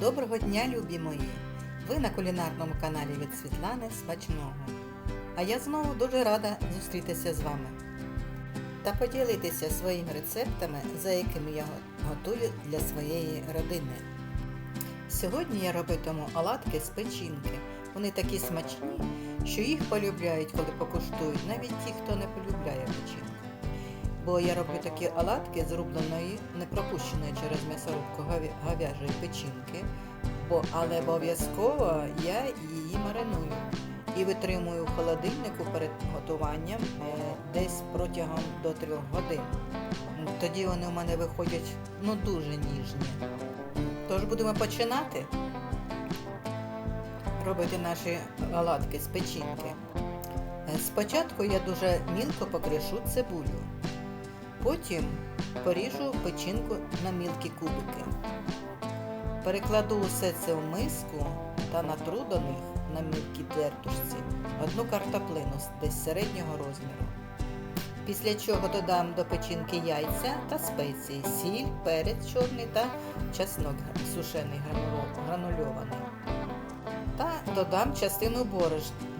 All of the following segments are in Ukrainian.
Доброго дня, любі мої! Ви на кулінарному каналі від Світлани Смачного. А я знову дуже рада зустрітися з вами та поділитися своїми рецептами, за якими я готую для своєї родини. Сьогодні я робитиму оладки з печінки. Вони такі смачні, що їх полюбляють, коли покуштують, навіть ті, хто не полюбляє печінку. Бо я роблю такі оладки з рубленої, не пропущеної через м'ясорубку говя- говяжої печінки, бо, але обов'язково я її мариную і витримую в холодильнику перед готуванням е, десь протягом до трьох годин. Тоді вони у мене виходять ну дуже ніжні. Тож будемо починати робити наші оладки з печінки. Е, Спочатку я дуже мілко покришу цибулю. Потім поріжу печінку на мілкі кубики. Перекладу усе це в миску та натру до них на мілкій тертушці одну картоплину десь середнього розміру. Після чого додам до печінки яйця та спеції, сіль, перець чорний та чеснок сушений гранульований. Та додам частину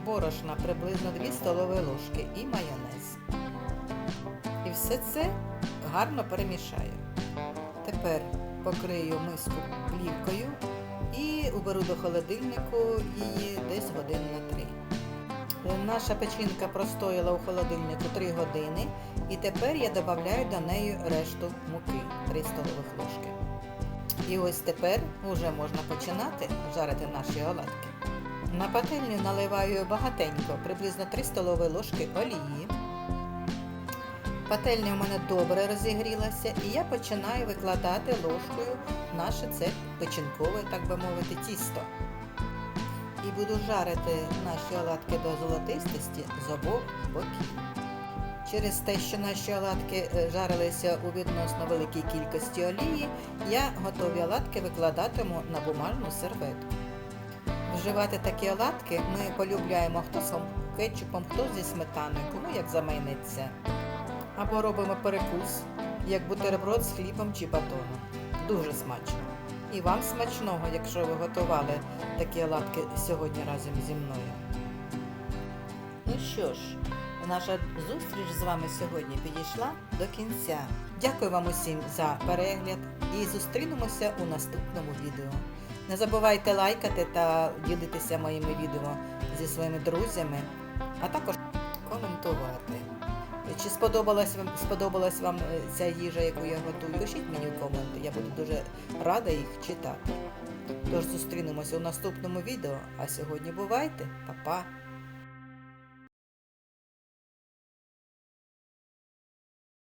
борошна приблизно 2 столові ложки і майонез. Все це гарно перемішаю. Тепер покрию миску плівкою і уберу до холодильнику її десь годин на 3. Наша печінка простояла у холодильнику 3 години, і тепер я додаю до неї решту муки 3 столових ложки. І ось тепер вже можна починати жарити наші оладки. На пательню наливаю багатенько, приблизно 3 столові ложки олії. Пательня у мене добре розігрілася, і я починаю викладати ложкою наше це печінкове, так би мовити, тісто. І буду жарити наші оладки до золотистості з обох боків. Через те, що наші оладки е, жарилися у відносно великій кількості олії, я готові оладки викладатиму на бумажну серветку. Вживати такі оладки ми полюбляємо хто з кетчупом, хто зі сметаною, кому як замайнеться. Або робимо перекус, як бутерброд з хлібом чи батоном. Дуже смачно. І вам смачного, якщо ви готували такі оладки сьогодні разом зі мною. Ну що ж, наша зустріч з вами сьогодні підійшла до кінця. Дякую вам усім за перегляд і зустрінемося у наступному відео. Не забувайте лайкати та ділитися моїми відео зі своїми друзями, а також. Чи сподобалась вам, сподобалась вам е, ця їжа, яку я готую? Пишіть мені в коменти, я буду дуже рада їх читати. Тож зустрінемося у наступному відео. А сьогодні бувайте, Па-па!